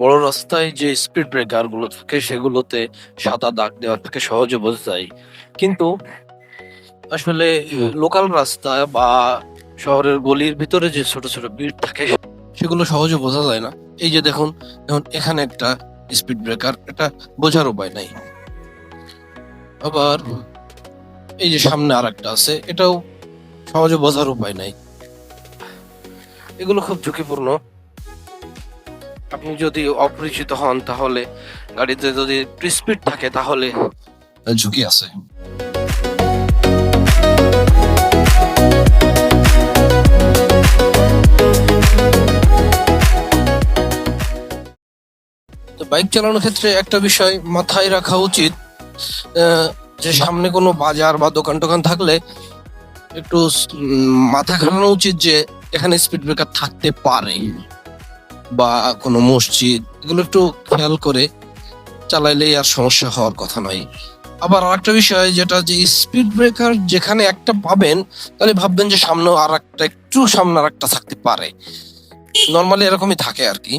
বড় রাস্তায় যে স্পিড ব্রেকারগুলো থাকে, সেগুলোতে সাদা দাগ দেওয়া থাকে, সহজে বোঝা যায়। কিন্তু আসলে লোকাল রাস্তা বা শহরের গলির ভিতরে যে ছোট ছোট বিট থাকে, সেগুলো সহজে বোঝা যায় না। এই যে দেখুন এখন এখানে একটা স্পিড ব্রেকার এটা বোঝার উপায় নাই। আবার এই যে সামনে আর একটা আছে, এটাও সহজে বোঝার উপায় নাই। এগুলো খুব ঝুঁকিপূর্ণ। আপনি যদি অপরিচিত হন, তাহলে গাড়িতে যদি স্পিড থাকে, তাহলে ঝুঁকি আছে। বাইক চালানোর ক্ষেত্রে একটা বিষয় মাথায় রাখা উচিত যে সামনে কোনো বাজার বা দোকান টোকান থাকলে একটু মাথা ঘামানো উচিত যে এখানে স্পিড ব্রেকার থাকতে পারে। বা কোনো মসজিদ, এগুলো একটু খেয়াল করে চালাইলেই আর সমস্যা হওয়ার কথা নয়। আবার আর একটা বিষয় যেটা যে স্পিড ব্রেকার যেখানে একটা পাবেন, তাহলে ভাববেন যে সামনে আর একটা একটু সামনে আর একটা থাকতে পারে। নর্মালি এরকমই থাকে আর কি।